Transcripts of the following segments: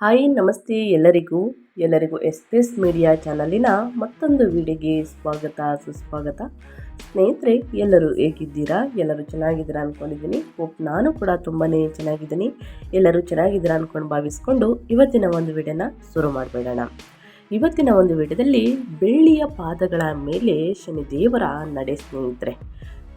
Hi, ನಮಸ್ತೆ ಎಲ್ಲರಿಗೂ. ಎಲ್ಲರಿಗೂ ಎಸ್ ಪಿ ಎಸ್ ಮೀಡಿಯಾ ಚಾನಲಿನ ಮತ್ತೊಂದು ವಿಡಿಯೋಗೆ ಸ್ವಾಗತ, ಸುಸ್ವಾಗತ. ಸ್ನೇಹಿತರೆ, ಎಲ್ಲರೂ ಹೇಗಿದ್ದೀರಾ? ಎಲ್ಲರೂ ಚೆನ್ನಾಗಿದ್ದೀರಾ ಅಂದ್ಕೊಂಡಿದ್ದೀನಿ ಹೋಪ್ ನಾನು ಕೂಡ ತುಂಬಾ ಚೆನ್ನಾಗಿದ್ದೀನಿ. ಎಲ್ಲರೂ ಚೆನ್ನಾಗಿದ್ದೀರಾ ಅಂದ್ಕೊಂಡು ಭಾವಿಸ್ಕೊಂಡು ಇವತ್ತಿನ ಒಂದು ವಿಡಿಯೋನ ಶುರು ಮಾಡಿಬಿಡೋಣ. ಇವತ್ತಿನ ಒಂದು ವಿಡಿಯೋದಲ್ಲಿ ಬೆಳ್ಳಿಯ ಪಾದಗಳ ಮೇಲೆ ಶನಿದೇವರ ನಡೆ ಸ್ನೇಹಿತರೆ.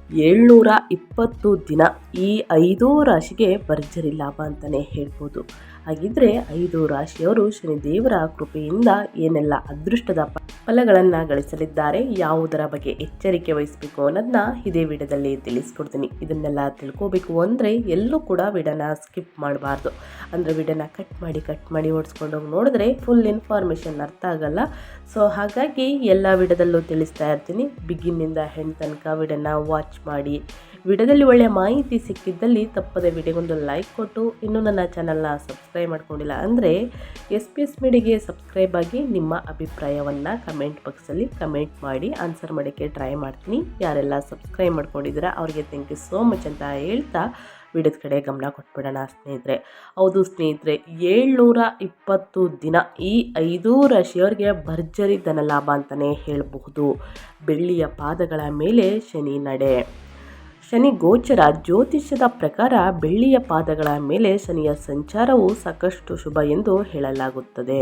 ಏಳ್ನೂರ ಇಪ್ಪತ್ತು ದಿನ ಈ ಐದೂ ರಾಶಿಗೆ ಭರ್ಜರಿ ಲಾಭ ಅಂತಲೇ ಹೇಳ್ಬೋದು. ಹಾಗಿದ್ರೆ ಐದು ರಾಶಿಯವರು ಶನಿದೇವರ ಕೃಪೆಯಿಂದ ಏನೆಲ್ಲ ಅದೃಷ್ಟದ ಫಲಗಳನ್ನ ಗಳಿಸಲಿದ್ದಾರೆ, ಯಾವುದರ ಬಗ್ಗೆ ಎಚ್ಚರಿಕೆ ವಹಿಸಬೇಕು ಅನ್ನೋದನ್ನ ಇದೇ ವಿಡಿಯೋದಲ್ಲಿ ತಿಳಿಸ್ಕೊಡ್ತೀನಿ. ಇದನ್ನೆಲ್ಲ ತಿಳ್ಕೋಬೇಕು ಅಂದರೆ ಎಲ್ಲೂ ಕೂಡ ವಿಡನ ಸ್ಕಿಪ್ ಮಾಡಬಾರ್ದು. ಅಂದರೆ ವಿಡನ ಕಟ್ ಮಾಡಿ ಕಟ್ ಮಾಡಿ ಓಡಿಸ್ಕೊಂಡು ಹೋಗಿ ನೋಡಿದ್ರೆ ಫುಲ್ ಇನ್ಫಾರ್ಮೇಷನ್ ಅರ್ಥ ಆಗಲ್ಲ. ಸೊ ಹಾಗಾಗಿ ಎಲ್ಲ ವಿಡದಲ್ಲೂ ತಿಳಿಸ್ತಾ ಇರ್ತೀನಿ. ಬಿಗಿನಿಂದ ಹೆಣ್ಣು ತನಕ ವಿಡನ್ನ ವಾಚ್ ಮಾಡಿ ವಿಡಿಯೋದಲ್ಲಿ ಒಳ್ಳೆಯ ಮಾಹಿತಿ ಸಿಕ್ಕಿದ್ದಲ್ಲಿ ತಪ್ಪದೆ ವಿಡಿಯೋಗೊಂದು ಲೈಕ್ ಕೊಟ್ಟು, ಇನ್ನೂ ನನ್ನ ಚಾನಲ್ನ ಸಬ್ಸ್ಕ್ರೈಬ್ ಮಾಡ್ಕೊಂಡಿಲ್ಲ ಅಂದರೆ ಎಸ್ ಪಿ ಎಸ್ ಮೀಡಿಗೆ ಸಬ್ಸ್ಕ್ರೈಬ್ ಆಗಿ ನಿಮ್ಮ ಅಭಿಪ್ರಾಯವನ್ನು ಕಮೆಂಟ್ ಬಾಕ್ಸಲ್ಲಿ ಕಮೆಂಟ್ ಮಾಡಿ ಆನ್ಸರ್ ಮಾಡೋಕ್ಕೆ ಟ್ರೈ ಮಾಡ್ತೀನಿ. ಯಾರೆಲ್ಲ ಸಬ್ಸ್ಕ್ರೈಬ್ ಮಾಡ್ಕೊಂಡಿದ್ದೀರಾ, ಅವರಿಗೆ ಥ್ಯಾಂಕ್ ಯು ಸೋ ಮಚ್ ಅಂತ ಹೇಳ್ತಾ ವಿಡಿಯೋದ ಕಡೆ ಗಮನ ಕೊಟ್ಬಿಡೋಣ ಸ್ನೇಹಿತರೆ. ಹೌದು ಸ್ನೇಹಿತರೆ ಏಳ್ನೂರ ಇಪ್ಪತ್ತು ದಿನ ಈ ಐದು ರಾಶಿಯವ್ರಿಗೆ ಭರ್ಜರಿ ಧನಲಾಭ ಅಂತಲೇ ಹೇಳಬಹುದು. ಬೆಳ್ಳಿಯ ಪಾದಗಳ ಮೇಲೆ ಶನಿ ನಡೆ. ಶನಿ ಗೋಚರ ಜ್ಯೋತಿಷ್ಯದ ಪ್ರಕಾರ ಬೆಳ್ಳಿಯ ಪಾದಗಳ ಮೇಲೆ ಶನಿಯ ಸಂಚಾರವು ಸಾಕಷ್ಟು ಶುಭ ಎಂದು ಹೇಳಲಾಗುತ್ತದೆ.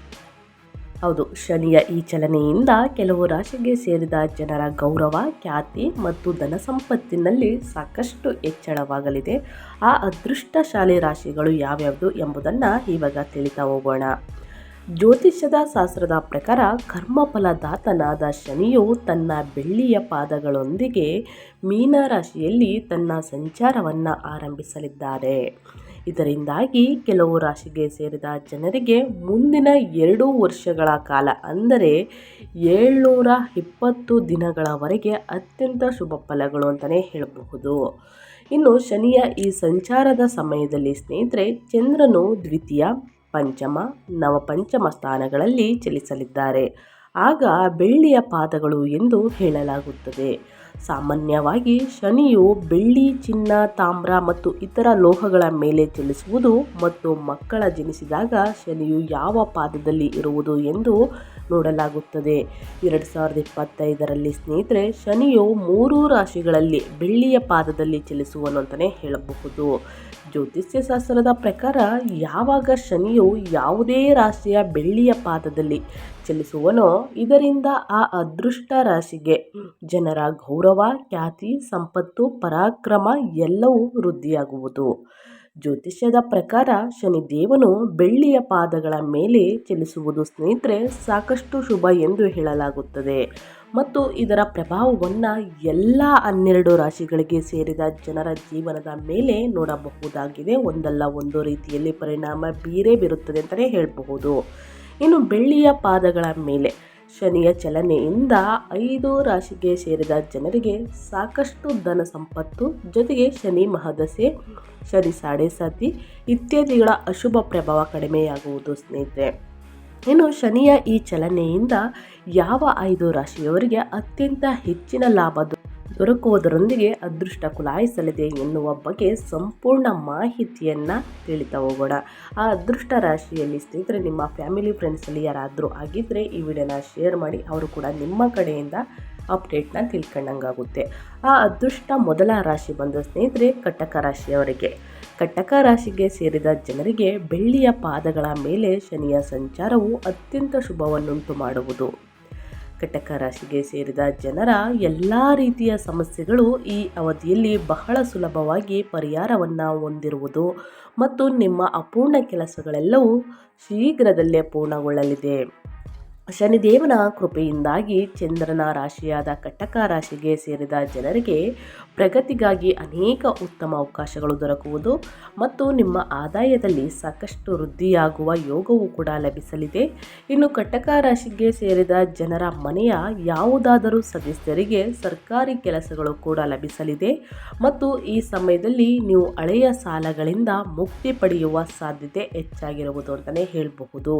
ಹೌದು, ಶನಿಯ ಈ ಚಲನೆಯಿಂದ ಕೆಲವು ರಾಶಿಗೆ ಸೇರಿದ ಜನರ ಗೌರವ, ಖ್ಯಾತಿ ಮತ್ತು ಧನ ಸಂಪತ್ತಿನಲ್ಲಿ ಸಾಕಷ್ಟು ಹೆಚ್ಚಳವಾಗಲಿದೆ. ಆ ಅದೃಷ್ಟಶಾಲಿ ರಾಶಿಗಳು ಯಾವ್ಯಾವುದು ಎಂಬುದನ್ನು ಇವಾಗ ತಿಳಿತಾ ಹೋಗೋಣ. ಜ್ಯೋತಿಷ್ಯದ ಶಾಸ್ತ್ರದ ಪ್ರಕಾರ ಕರ್ಮಫಲದಾತನಾದ ಶನಿಯು ತನ್ನ ಬೆಳ್ಳಿಯ ಪಾದಗಳೊಂದಿಗೆ ಮೀನರಾಶಿಯಲ್ಲಿ ತನ್ನ ಸಂಚಾರವನ್ನು ಆರಂಭಿಸಲಿದ್ದಾರೆ. ಇದರಿಂದಾಗಿ ಕೆಲವು ರಾಶಿಗೆ ಸೇರಿದ ಜನರಿಗೆ ಮುಂದಿನ ಎರಡು ವರ್ಷಗಳ ಕಾಲ, ಅಂದರೆ ಏಳ್ನೂರ ಇಪ್ಪತ್ತು ದಿನಗಳವರೆಗೆ ಅತ್ಯಂತ ಶುಭ ಫಲಗಳು ಅಂತಲೇ ಹೇಳಬಹುದು. ಇನ್ನು ಶನಿಯ ಈ ಸಂಚಾರದ ಸಮಯದಲ್ಲಿ ಸ್ನೇಹಿತರೆ, ಚಂದ್ರನು ದ್ವಿತೀಯ, ಪಂಚಮ, ನವಪಂಚಮ ಸ್ಥಾನಗಳಲ್ಲಿ ಚಲಿಸಲಿದ್ದಾರೆ. ಆಗ ಬೆಳ್ಳಿಯ ಪಾದಗಳು ಎಂದು ಹೇಳಲಾಗುತ್ತದೆ. ಸಾಮಾನ್ಯವಾಗಿ ಶನಿಯು ಬೆಳ್ಳಿ, ಚಿನ್ನ, ತಾಮ್ರ ಮತ್ತು ಇತರ ಲೋಹಗಳ ಮೇಲೆ ಚಲಿಸುವುದು ಮತ್ತು ಮಕ್ಕಳ ಜನಿಸಿದಾಗ ಶನಿಯು ಯಾವ ಪಾದದಲ್ಲಿ ಇರುವುದು ಎಂದು ನೋಡಲಾಗುತ್ತದೆ. ಎರಡು ಸಾವಿರದ ಇಪ್ಪತ್ತೈದರಲ್ಲಿ ಸ್ನೇಹಿತರೆ, ಶನಿಯು ಮೂರು ರಾಶಿಗಳಲ್ಲಿ ಬೆಳ್ಳಿಯ ಪಾದದಲ್ಲಿ ಚಲಿಸುವನು ಅಂತಲೇ ಹೇಳಬಹುದು. ಜ್ಯೋತಿಷ್ಯ ಶಾಸ್ತ್ರದ ಪ್ರಕಾರ ಯಾವಾಗ ಶನಿಯು ಯಾವುದೇ ರಾಶಿಯ ಬೆಳ್ಳಿಯ ಪಾದದಲ್ಲಿ ಚಲಿಸುವನೋ ಇದರಿಂದ ಆ ಅದೃಷ್ಟ ರಾಶಿಗೆ ಜನರ ಗೌರವ ಖ್ಯಾತಿ, ಸಂಪತ್ತು, ಪರಾಕ್ರಮ ಎಲ್ಲವೂ ವೃದ್ಧಿಯಾಗುವುದು. ಜ್ಯೋತಿಷ್ಯದ ಪ್ರಕಾರ ಶನಿದೇವನು ಬೆಳ್ಳಿಯ ಪಾದಗಳ ಮೇಲೆ ಚಲಿಸುವುದು ಸ್ನೇಹಿತರೆ ಸಾಕಷ್ಟು ಶುಭ ಎಂದು ಹೇಳಲಾಗುತ್ತದೆ. ಮತ್ತು ಇದರ ಪ್ರಭಾವವನ್ನು ಎಲ್ಲ ಹನ್ನೆರಡು ರಾಶಿಗಳಿಗೆ ಸೇರಿದ ಜನರ ಜೀವನದ ಮೇಲೆ ನೋಡಬಹುದಾಗಿದೆ. ಒಂದಲ್ಲ ಒಂದು ರೀತಿಯಲ್ಲಿ ಪರಿಣಾಮ ಬೀರೇ ಬೀರುತ್ತದೆ ಅಂತಲೇ ಹೇಳಬಹುದು. ಇನ್ನು ಬೆಳ್ಳಿಯ ಪಾದಗಳ ಮೇಲೆ ಶನಿಯ ಚಲನೆಯಿಂದ ಐದು ರಾಶಿಗೆ ಸೇರಿದ ಜನರಿಗೆ ಸಾಕಷ್ಟು ಧನ ಸಂಪತ್ತು. ಜೊತೆಗೆ ಶನಿ ಮಹದಸೆ, ಶನಿ ಸಾಡೆ ಸಾತಿ ಇತ್ಯಾದಿಗಳ ಅಶುಭ ಪ್ರಭಾವ ಕಡಿಮೆಯಾಗುವುದು ಸ್ನೇಹಿತರೆ. ಇನ್ನು ಶನಿಯ ಈ ಚಲನೆಯಿಂದ ಯಾವ ಐದು ರಾಶಿಯವರಿಗೆ ಅತ್ಯಂತ ಹೆಚ್ಚಿನ ಲಾಭ ದೊರಕುವುದರೊಂದಿಗೆ ಅದೃಷ್ಟ ಕುಲಾಯಿಸಲಿದೆ ಎನ್ನುವ ಬಗ್ಗೆ ಸಂಪೂರ್ಣ ಮಾಹಿತಿಯನ್ನು ತಿಳಿತಾ ಹೋಗೋಣ. ಆ ಅದೃಷ್ಟ ರಾಶಿಯಲ್ಲಿ ಸ್ನೇಹಿತರೆ, ನಿಮ್ಮ ಫ್ಯಾಮಿಲಿ ಫ್ರೆಂಡ್ಸಲ್ಲಿ ಯಾರಾದರೂ ಆಗಿದ್ದರೆ ಈ ವಿಡಿಯೋನ ಶೇರ್ ಮಾಡಿ, ಅವರು ಕೂಡ ನಿಮ್ಮ ಕಡೆಯಿಂದ ಅಪ್ಡೇಟ್ನ ತಿಳ್ಕೊಂಡಂಗಾಗುತ್ತೆ. ಆ ಅದೃಷ್ಟ ಮೊದಲ ರಾಶಿ ಬಂದ ಸ್ನೇಹಿತರೆ, ಕಟಕ ರಾಶಿಯವರಿಗೆ. ಕಟಕ ರಾಶಿಗೆ ಸೇರಿದ ಜನರಿಗೆ ಬೆಳ್ಳಿಯ ಪಾದಗಳ ಮೇಲೆ ಶನಿಯ ಸಂಚಾರವು ಅತ್ಯಂತ ಶುಭವನ್ನುಂಟು ಮಾಡುವುದು. ಕಟಕ ರಾಶಿಗೆ ಸೇರಿದ ಜನರ ಎಲ್ಲ ರೀತಿಯ ಸಮಸ್ಯೆಗಳು ಈ ಅವಧಿಯಲ್ಲಿ ಬಹಳ ಸುಲಭವಾಗಿ ಪರಿಹಾರವನ್ನು ಹೊಂದಿರುವುದು ಮತ್ತು ನಿಮ್ಮ ಅಪೂರ್ಣ ಕೆಲಸಗಳೆಲ್ಲವೂ ಶೀಘ್ರದಲ್ಲೇ ಪೂರ್ಣಗೊಳ್ಳಲಿದೆ. ಶನಿದೇವನ ಕೃಪೆಯಿಂದಾಗಿ ಚಂದ್ರನ ರಾಶಿಯಾದ ಕಟಕ ರಾಶಿಗೆ ಸೇರಿದ ಜನರಿಗೆ ಪ್ರಗತಿಗಾಗಿ ಅನೇಕ ಉತ್ತಮ ಅವಕಾಶಗಳು ದೊರಕುವುದು ಮತ್ತು ನಿಮ್ಮ ಆದಾಯದಲ್ಲಿ ಸಾಕಷ್ಟು ವೃದ್ಧಿಯಾಗುವ ಯೋಗವು ಕೂಡ ಲಭಿಸಲಿದೆ. ಇನ್ನು ಕಟಕ ರಾಶಿಗೆ ಸೇರಿದ ಜನರ ಮನೆಯ ಯಾವುದಾದರೂ ಸದಸ್ಯರಿಗೆ ಸರ್ಕಾರಿ ಕೆಲಸಗಳು ಕೂಡ ಲಭಿಸಲಿದೆ ಮತ್ತು ಈ ಸಮಯದಲ್ಲಿ ನೀವು ಹಳೆಯ ಸಾಲಗಳಿಂದ ಮುಕ್ತಿ ಪಡೆಯುವ ಸಾಧ್ಯತೆ ಹೆಚ್ಚಾಗಿರುವುದು ಅಂತಲೇ ಹೇಳಬಹುದು.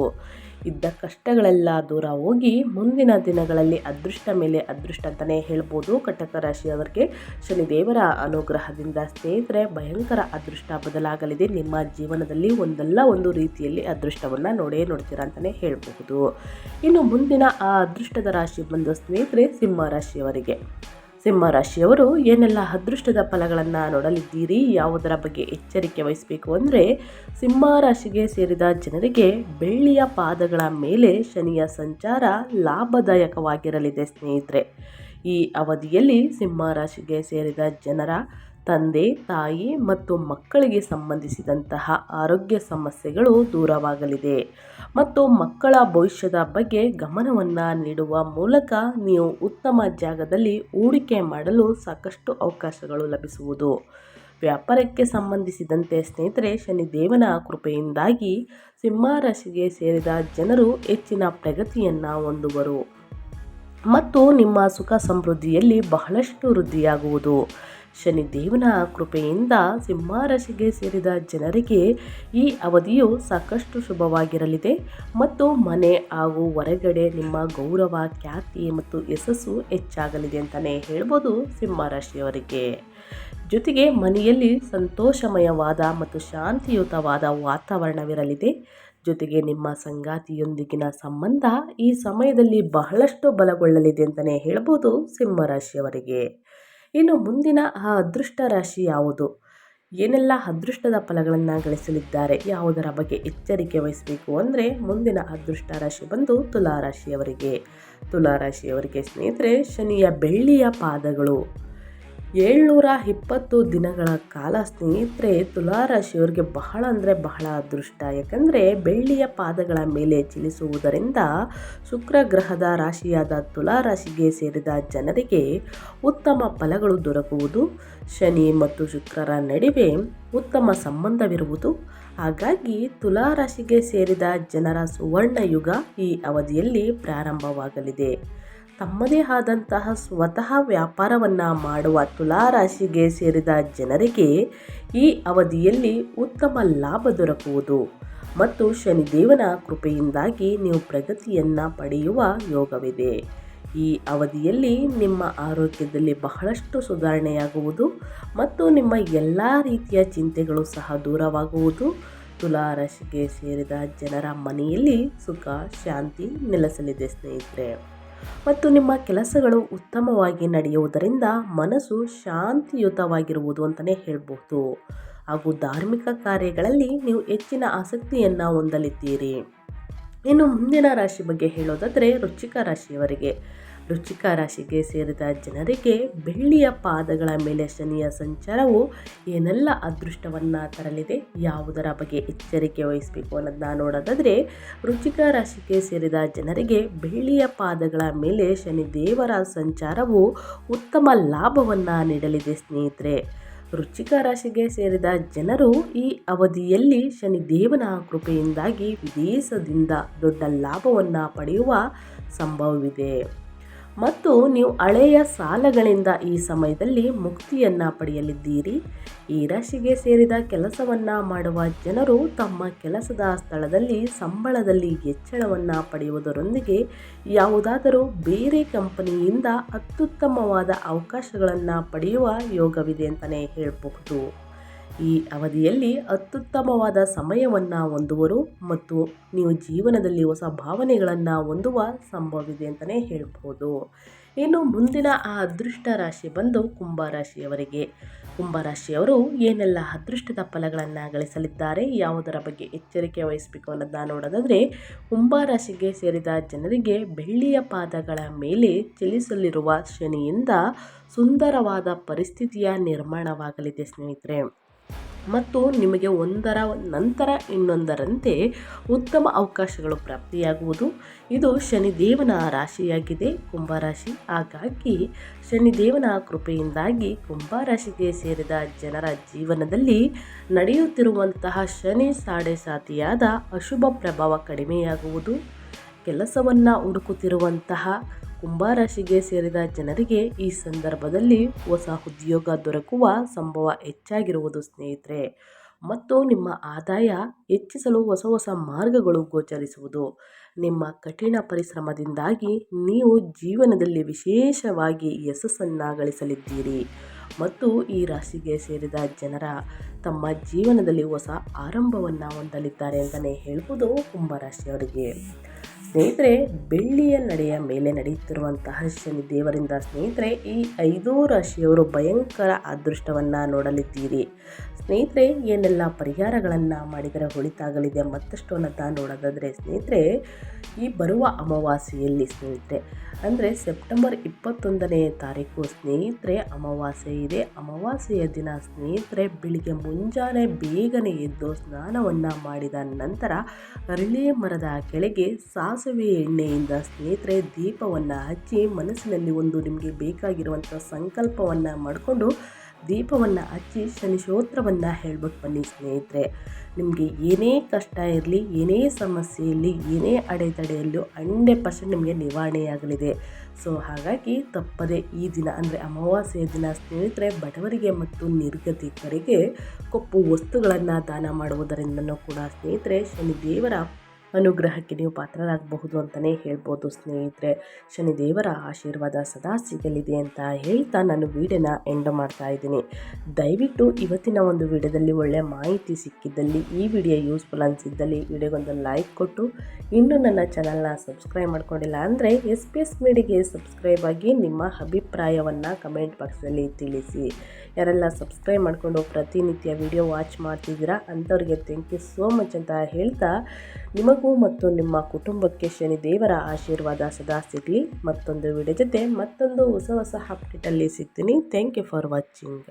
ಇದ್ದ ಕಷ್ಟಗಳೆಲ್ಲ ದೂರ ಹೋಗಿ ಮುಂದಿನ ದಿನಗಳಲ್ಲಿ ಅದೃಷ್ಟ ಮೇಲೆ ಅದೃಷ್ಟ ಅಂತಲೇ ಹೇಳ್ಬೋದು ಕಟಕ ರಾಶಿಯವರಿಗೆ. ಶನಿದೇವರ ಅನುಗ್ರಹದಿಂದ ಸ್ನೇಹಿತರೆ, ಭಯಂಕರ ಅದೃಷ್ಟ ಬದಲಾಗಲಿದೆ. ನಿಮ್ಮ ಜೀವನದಲ್ಲಿ ಒಂದಲ್ಲ ಒಂದು ರೀತಿಯಲ್ಲಿ ಅದೃಷ್ಟವನ್ನು ನೋಡೇ ನೋಡ್ತೀರಾ ಅಂತಲೇ ಹೇಳಬಹುದು. ಇನ್ನು ಮುಂದಿನ ಆ ಅದೃಷ್ಟದ ರಾಶಿ ಬಂದು ಸ್ನೇಹಿತರೆ, ಸಿಂಹ ರಾಶಿಯವರಿಗೆ. ಸಿಂಹ ರಾಶಿಯವರು ಏನೆಲ್ಲ ಅದೃಷ್ಟದ ಫಲಗಳನ್ನು ನೋಡಲಿದ್ದೀರಿ, ಯಾವುದರ ಬಗ್ಗೆ ಎಚ್ಚರಿಕೆ ವಹಿಸಬೇಕು ಅಂದರೆ ಸಿಂಹ ರಾಶಿಗೆ ಸೇರಿದ ಜನರಿಗೆ ಬೆಳ್ಳಿಯ ಪಾದಗಳ ಮೇಲೆ ಶನಿಯ ಸಂಚಾರ ಲಾಭದಾಯಕವಾಗಿರಲಿದೆ ಸ್ನೇಹಿತರೆ. ಈ ಅವಧಿಯಲ್ಲಿ ಸಿಂಹ ರಾಶಿಗೆ ಸೇರಿದ ಜನರ ತಂದೆ, ತಾಯಿ ಮತ್ತು ಮಕ್ಕಳಿಗೆ ಸಂಬಂಧಿಸಿದಂತಹ ಆರೋಗ್ಯ ಸಮಸ್ಯೆಗಳು ದೂರವಾಗಲಿದೆ. ಮತ್ತು ಮಕ್ಕಳ ಭವಿಷ್ಯದ ಬಗ್ಗೆ ಗಮನವನ್ನು ನೀಡುವ ಮೂಲಕ ನೀವು ಉತ್ತಮ ಜಾಗದಲ್ಲಿ ಹೂಡಿಕೆ ಮಾಡಲು ಸಾಕಷ್ಟು ಅವಕಾಶಗಳು ಲಭಿಸುವುದು. ವ್ಯಾಪಾರಕ್ಕೆ ಸಂಬಂಧಿಸಿದಂತೆ ಸ್ನೇಹಿತರೆ, ಶನಿದೇವನ ಕೃಪೆಯಿಂದಾಗಿ ಸಿಂಹ ರಾಶಿಗೆ ಸೇರಿದ ಜನರು ಹೆಚ್ಚಿನ ಪ್ರಗತಿಯನ್ನು ಹೊಂದುವರು. ಮತ್ತು ನಿಮ್ಮ ಸುಖ ಸಮೃದ್ಧಿಯಲ್ಲಿ ಬಹಳಷ್ಟು ವೃದ್ಧಿಯಾಗುವುದು. ಶನಿದೇವನ ಕೃಪೆಯಿಂದ ಸಿಂಹರಾಶಿಗೆ ಸೇರಿದ ಜನರಿಗೆ ಈ ಅವಧಿಯು ಸಾಕಷ್ಟು ಶುಭವಾಗಿರಲಿದೆ. ಮತ್ತು ಮನೆ ಹಾಗೂ ಹೊರಗಡೆ ನಿಮ್ಮ ಗೌರವ, ಖ್ಯಾತಿ ಮತ್ತು ಯಶಸ್ಸು ಹೆಚ್ಚಾಗಲಿದೆ ಅಂತಲೇ ಹೇಳ್ಬೋದು ಸಿಂಹರಾಶಿಯವರಿಗೆ. ಜೊತೆಗೆ ಮನೆಯಲ್ಲಿ ಸಂತೋಷಮಯವಾದ ಮತ್ತು ಶಾಂತಿಯುತವಾದ ವಾತಾವರಣವಿರಲಿದೆ. ಜೊತೆಗೆ ನಿಮ್ಮ ಸಂಗಾತಿಯೊಂದಿಗಿನ ಸಂಬಂಧ ಈ ಸಮಯದಲ್ಲಿ ಬಹಳಷ್ಟು ಬಲಗೊಳ್ಳಲಿದೆ ಅಂತಲೇ ಹೇಳ್ಬೋದು ಸಿಂಹರಾಶಿಯವರಿಗೆ. ಇನ್ನು ಮುಂದಿನ ಆ ಅದೃಷ್ಟ ರಾಶಿ ಯಾವುದು? ಏನೆಲ್ಲ ಅದೃಷ್ಟದ ಫಲಗಳನ್ನು ಗಳಿಸಲಿದ್ದಾರೆ? ಯಾವುದರ ಬಗ್ಗೆ ಎಚ್ಚರಿಕೆ ವಹಿಸಬೇಕು ಅಂದರೆ ಮುಂದಿನ ಅದೃಷ್ಟ ರಾಶಿ ಬಂದು ತುಲಾರಾಶಿಯವರಿಗೆ ತುಲಾರಾಶಿಯವರಿಗೆ ಸ್ನೇಹಿತರೆ, ಶನಿಯ ಬೆಳ್ಳಿಯ ಪಾದಗಳು. ಏಳ್ನೂರ ಇಪ್ಪತ್ತು ದಿನಗಳ ಕಾಲ ಸ್ನೇಹಿತರೆ, ತುಲಾರಾಶಿಯವರಿಗೆ ಬಹಳ ಅಂದರೆ ಬಹಳ ಅದೃಷ್ಟ. ಯಾಕಂದರೆ ಬೆಳ್ಳಿಯ ಪಾದಗಳ ಮೇಲೆ ಚಲಿಸುವುದರಿಂದ ಶುಕ್ರ ಗ್ರಹದ ರಾಶಿಯಾದ ತುಲಾರಾಶಿಗೆ ಸೇರಿದ ಜನರಿಗೆ ಉತ್ತಮ ಫಲಗಳು ದೊರಕುವುದು. ಶನಿ ಮತ್ತು ಶುಕ್ರರ ನಡುವೆ ಉತ್ತಮ ಸಂಬಂಧವಿರುವುದು. ಹಾಗಾಗಿ ತುಲಾರಾಶಿಗೆ ಸೇರಿದ ಜನರ ಸುವರ್ಣ ಯುಗ ಈ ಅವಧಿಯಲ್ಲಿ ಪ್ರಾರಂಭವಾಗಲಿದೆ. ತಮ್ಮದೇ ಆದಂತಹ ಸ್ವತಃ ವ್ಯಾಪಾರವನ್ನು ಮಾಡುವ ತುಲಾರಾಶಿಗೆ ಸೇರಿದ ಜನರಿಗೆ ಈ ಅವಧಿಯಲ್ಲಿ ಉತ್ತಮ ಲಾಭ ದೊರಕುವುದು. ಮತ್ತು ಶನಿದೇವನ ಕೃಪೆಯಿಂದಾಗಿ ನೀವು ಪ್ರಗತಿಯನ್ನು ಪಡೆಯುವ ಯೋಗವಿದೆ. ಈ ಅವಧಿಯಲ್ಲಿ ನಿಮ್ಮ ಆರೋಗ್ಯದಲ್ಲಿ ಬಹಳಷ್ಟು ಸುಧಾರಣೆಯಾಗುವುದು ಮತ್ತು ನಿಮ್ಮ ಎಲ್ಲ ರೀತಿಯ ಚಿಂತೆಗಳು ಸಹ ದೂರವಾಗುವುದು. ತುಲಾರಾಶಿಗೆ ಸೇರಿದ ಜನರ ಮನೆಯಲ್ಲಿ ಸುಖ, ಶಾಂತಿ ನೆಲೆಸಲಿದೆ ಸ್ನೇಹಿತರೆ. ಮತ್ತು ನಿಮ್ಮ ಕೆಲಸಗಳು ಉತ್ತಮವಾಗಿ ನಡೆಯುವುದರಿಂದ ಮನಸ್ಸು ಶಾಂತಿಯುತವಾಗಿರುವುದು ಅಂತಲೇ ಹೇಳ್ಬೋದು. ಹಾಗೂ ಧಾರ್ಮಿಕ ಕಾರ್ಯಗಳಲ್ಲಿ ನೀವು ಹೆಚ್ಚಿನ ಆಸಕ್ತಿಯನ್ನು ಹೊಂದಲಿದ್ದೀರಿ. ಇನ್ನು ಮುಂದಿನ ರಾಶಿ ಬಗ್ಗೆ ಹೇಳೋದಾದರೆ ವೃಶ್ಚಿಕ ರಾಶಿಯವರಿಗೆ. ವೃಶ್ಚಿಕ ರಾಶಿಗೆ ಸೇರಿದ ಜನರಿಗೆ ಬೆಳ್ಳಿಯ ಪಾದಗಳ ಮೇಲೆ ಶನಿಯ ಸಂಚಾರವು ಏನೆಲ್ಲ ಅದೃಷ್ಟವನ್ನು ತರಲಿದೆ, ಯಾವುದರ ಬಗ್ಗೆ ಎಚ್ಚರಿಕೆ ವಹಿಸಬೇಕು ಅನ್ನೋದನ್ನ ನೋಡೋದಾದರೆ ವೃಶ್ಚಿಕ ರಾಶಿಗೆ ಸೇರಿದ ಜನರಿಗೆ ಬೆಳ್ಳಿಯ ಪಾದಗಳ ಮೇಲೆ ಶನಿ ದೇವರ ಸಂಚಾರವು ಉತ್ತಮ ಲಾಭವನ್ನು ನೀಡಲಿದೆ ಸ್ನೇಹಿತರೆ. ವೃಶ್ಚಿಕ ರಾಶಿಗೆ ಸೇರಿದ ಜನರು ಈ ಅವಧಿಯಲ್ಲಿ ಶನಿದೇವನ ಕೃಪೆಯಿಂದಾಗಿ ವಿದೇಶದಿಂದ ದೊಡ್ಡ ಲಾಭವನ್ನು ಪಡೆಯುವ ಸಂಭವವಿದೆ. ಮತ್ತು ನೀವು ಹಳೆಯ ಸಾಲಗಳಿಂದ ಈ ಸಮಯದಲ್ಲಿ ಮುಕ್ತಿಯನ್ನು ಪಡೆಯಲಿದ್ದೀರಿ. ಈ ರಾಶಿಗೆ ಸೇರಿದ ಕೆಲಸವನ್ನು ಮಾಡುವ ಜನರು ತಮ್ಮ ಕೆಲಸದ ಸ್ಥಳದಲ್ಲಿ ಸಂಬಳದಲ್ಲಿ ಹೆಚ್ಚಳವನ್ನು ಪಡೆಯುವುದರೊಂದಿಗೆ ಯಾವುದಾದರೂ ಬೇರೆ ಕಂಪನಿಯಿಂದ ಅತ್ಯುತ್ತಮವಾದ ಅವಕಾಶಗಳನ್ನು ಪಡೆಯುವ ಯೋಗವಿದೆ ಅಂತಲೇ ಹೇಳಬಹುದು. ಈ ಅವಧಿಯಲ್ಲಿ ಅತ್ಯುತ್ತಮವಾದ ಸಮಯವನ್ನು ಹೊಂದುವರು ಮತ್ತು ನೀವು ಜೀವನದಲ್ಲಿ ಹೊಸ ಭಾವನೆಗಳನ್ನು ಹೊಂದುವ ಸಂಭವವಿದೆ ಅಂತಲೇ ಹೇಳ್ಬೋದು. ಇನ್ನು ಮುಂದಿನ ಆ ಅದೃಷ್ಟ ರಾಶಿ ಬಂದು ಕುಂಭರಾಶಿಯವರಿಗೆ ಕುಂಭರಾಶಿಯವರು ಏನೆಲ್ಲ ಅದೃಷ್ಟದ ಫಲಗಳನ್ನು ಗಳಿಸಲಿದ್ದಾರೆ, ಯಾವುದರ ಬಗ್ಗೆ ಎಚ್ಚರಿಕೆ ವಹಿಸಬೇಕು ಅನ್ನೋದನ್ನ ನೋಡೋದಾದರೆ ಕುಂಭರಾಶಿಗೆ ಸೇರಿದ ಜನರಿಗೆ ಬೆಳ್ಳಿಯ ಪಾದಗಳ ಮೇಲೆ ಚಲಿಸಲಿರುವ ಶನಿಯಿಂದ ಸುಂದರವಾದ ಪರಿಸ್ಥಿತಿಯ ನಿರ್ಮಾಣವಾಗಲಿದೆ ಸ್ನೇಹಿತರೆ. ಮತ್ತು ನಿಮಗೆ ಒಂದರ ನಂತರ ಇನ್ನೊಂದರಂತೆ ಉತ್ತಮ ಅವಕಾಶಗಳು ಪ್ರಾಪ್ತಿಯಾಗುವುದು. ಇದು ಶನಿದೇವನ ರಾಶಿಯಾಗಿದೆ. ಕುಂಭರಾಶಿ. ಹಾಗಾಗಿ ಶನಿದೇವನ ಕೃಪೆಯಿಂದಾಗಿ ಕುಂಭರಾಶಿಗೆ ಸೇರಿದ ಜನರ ಜೀವನದಲ್ಲಿ ನಡೆಯುತ್ತಿರುವಂತಹ ಶನಿ ಸಾಡೆ ಸಾತಿಯಾದ ಅಶುಭ ಪ್ರಭಾವ ಕಡಿಮೆಯಾಗುವುದು. ಕೆಲಸವನ್ನು ಹುಡುಕುತ್ತಿರುವಂತಹ ಕುಂಭರಾಶಿಗೆ ಸೇರಿದ ಜನರಿಗೆ ಈ ಸಂದರ್ಭದಲ್ಲಿ ಹೊಸ ಉದ್ಯೋಗ ದೊರಕುವ ಸಂಭವ ಹೆಚ್ಚಾಗಿರುವುದು ಸ್ನೇಹಿತರೆ. ಮತ್ತು ನಿಮ್ಮ ಆದಾಯ ಹೆಚ್ಚಿಸಲು ಹೊಸ ಹೊಸ ಮಾರ್ಗಗಳು ಗೋಚರಿಸುವುದು. ನಿಮ್ಮ ಕಠಿಣ ಪರಿಶ್ರಮದಿಂದಾಗಿ ನೀವು ಜೀವನದಲ್ಲಿ ವಿಶೇಷವಾಗಿ ಯಶಸ್ಸನ್ನು ಗಳಿಸಲಿದ್ದೀರಿ. ಮತ್ತು ಈ ರಾಶಿಗೆ ಸೇರಿದ ಜನರ ತಮ್ಮ ಜೀವನದಲ್ಲಿ ಹೊಸ ಆರಂಭವನ್ನು ಹೊಂದಲಿದ್ದಾರೆ ಅಂತಲೇ ಹೇಳ್ಬೋದು ಕುಂಭರಾಶಿಯವರಿಗೆ ಸ್ನೇಹಿತರೆ, ಬೆಳ್ಳಿಯ ನಡೆಯ ಮೇಲೆ ನಡೆಯುತ್ತಿರುವಂತಹ ಶನಿ ದೇವರಿಂದ ಸ್ನೇಹಿತರೆ, ಈ ಐದೂ ರಾಶಿಯವರು ಭಯಂಕರ ಅದೃಷ್ಟವನ್ನು ನೋಡಲಿದ್ದೀರಿ. ಸ್ನೇಹಿತರೆ, ಏನೆಲ್ಲ ಪರಿಹಾರಗಳನ್ನು ಮಾಡಿದರೆ ಹೊಳಿತಾಗಲಿದೆ ಮತ್ತಷ್ಟು ತಾ ನೋಡೋದಾದರೆ ಸ್ನೇಹಿತರೆ, ಈ ಬರುವ ಅಮಾವಾಸ್ಯೆಯಲ್ಲಿ ಸ್ನೇಹಿತರೆ, ಅಂದರೆ ಸೆಪ್ಟೆಂಬರ್ ಇಪ್ಪತ್ತೊಂದನೇ ತಾರೀಕು ಸ್ನೇಹಿತರೆ ಅಮಾವಾಸ್ಯೆ ಇದೆ. ಅಮಾವಾಸ್ಯೆಯ ದಿನ ಸ್ನೇಹಿತರೆ, ಬೆಳಿಗ್ಗೆ ಮುಂಜಾನೆ ಬೇಗನೆ ಎದ್ದು ಸ್ನಾನವನ್ನು ಮಾಡಿದ ನಂತರ ಅರಳಿ ಮರದ ಕೆಳಗೆ ಸಾಸಿವೆ ಎಣ್ಣೆಯಿಂದ ಸ್ನೇಹಿತರೆ ದೀಪವನ್ನು ಹಚ್ಚಿ ಮನಸ್ಸಿನಲ್ಲಿ ಒಂದು ನಿಮಗೆ ಬೇಕಾಗಿರುವಂಥ ಸಂಕಲ್ಪವನ್ನು ಮಾಡಿಕೊಂಡು ದೀಪವನ್ನು ಹಚ್ಚಿ ಶನಿಶೋತ್ರವನ್ನು ಹೇಳ್ಬಿಟ್ಟು ಬನ್ನಿ ಸ್ನೇಹಿತರೆ. ನಿಮಗೆ ಏನೇ ಕಷ್ಟ ಇರಲಿ, ಏನೇ ಸಮಸ್ಯೆ ಇರಲಿ, ಏನೇ ಅಡೆತಡೆಯಲ್ಲೂ ಹಂಡ್ರೆಡ್ ಪರ್ಸೆಂಟ್ ನಿಮಗೆ ನಿವಾರಣೆಯಾಗಲಿದೆ ಸೊ ಹಾಗಾಗಿ ತಪ್ಪದೆ ಈ ದಿನ ಅಂದರೆ ಅಮಾವಾಸ್ಯೆಯ ದಿನ ಸ್ನೇಹಿತರೆ ಬಡವರಿಗೆ ಮತ್ತು ನಿರ್ಗತಿಕರಿಗೆ ಕೊಪ್ಪು ವಸ್ತುಗಳನ್ನು ದಾನ ಮಾಡುವುದರಿಂದನೂ ಕೂಡ ಸ್ನೇಹಿತರೆ ಶನಿ ದೇವರ ಅನುಗ್ರಹಕ್ಕೆ ನೀವು ಪಾತ್ರರಾಗಬಹುದು ಅಂತಲೇ ಹೇಳ್ಬೋದು ಸ್ನೇಹಿತರೆ. ಶನಿದೇವರ ಆಶೀರ್ವಾದ ಸದಾ ಸಿಗಲಿದೆ ಅಂತ ಹೇಳ್ತಾ ನಾನು ವೀಡಿಯೋನ ಎಂಡ್ ಮಾಡ್ತಾ ಇದ್ದೀನಿ. ದಯವಿಟ್ಟು ಇವತ್ತಿನ ಒಂದು ವಿಡಿಯೋದಲ್ಲಿ ಒಳ್ಳೆಯ ಮಾಹಿತಿ ಸಿಕ್ಕಿದ್ದಲ್ಲಿ, ಈ ವಿಡಿಯೋ ಯೂಸ್ಫುಲ್ ಅನಿಸಿದ್ದಲ್ಲಿ ವಿಡಿಯೋಗೊಂದು ಲೈಕ್ ಕೊಟ್ಟು, ಇನ್ನೂ ನನ್ನ ಚಾನಲ್ನ ಸಬ್ಸ್ಕ್ರೈಬ್ ಮಾಡ್ಕೊಂಡಿಲ್ಲ ಅಂದರೆ ಎಸ್ ಪಿ ಎಸ್ ಮೀಡಿಗೆ ಸಬ್ಸ್ಕ್ರೈಬ್ ಆಗಿ ನಿಮ್ಮ ಅಭಿಪ್ರಾಯವನ್ನು ಕಮೆಂಟ್ ಬಾಕ್ಸಲ್ಲಿ ತಿಳಿಸಿ. ಯಾರೆಲ್ಲ ಸಬ್ಸ್ಕ್ರೈಬ್ ಮಾಡಿಕೊಂಡು ಪ್ರತಿನಿತ್ಯ ವಿಡಿಯೋ ವಾಚ್ ಮಾಡ್ತಿದ್ದೀರಾ ಅಂಥವ್ರಿಗೆ ಥ್ಯಾಂಕ್ ಯು ಸೋ ಮಚ್ ಅಂತ ಹೇಳ್ತಾ, ನಿಮಗೂ ಮತ್ತು ನಿಮ್ಮ ಕುಟುಂಬಕ್ಕೆ ಶನಿ ದೇವರ ಆಶೀರ್ವಾದ ಸದಾ ಸಿಗಲಿ. ಮತ್ತೊಂದು ವಿಡಿಯೋ ಜೊತೆ ಮತ್ತೊಂದು ಹೊಸ ಹೊಸ ಅಪ್ಡೇಟಲ್ಲಿ ಸಿಗ್ತೀನಿ. Thank you for watching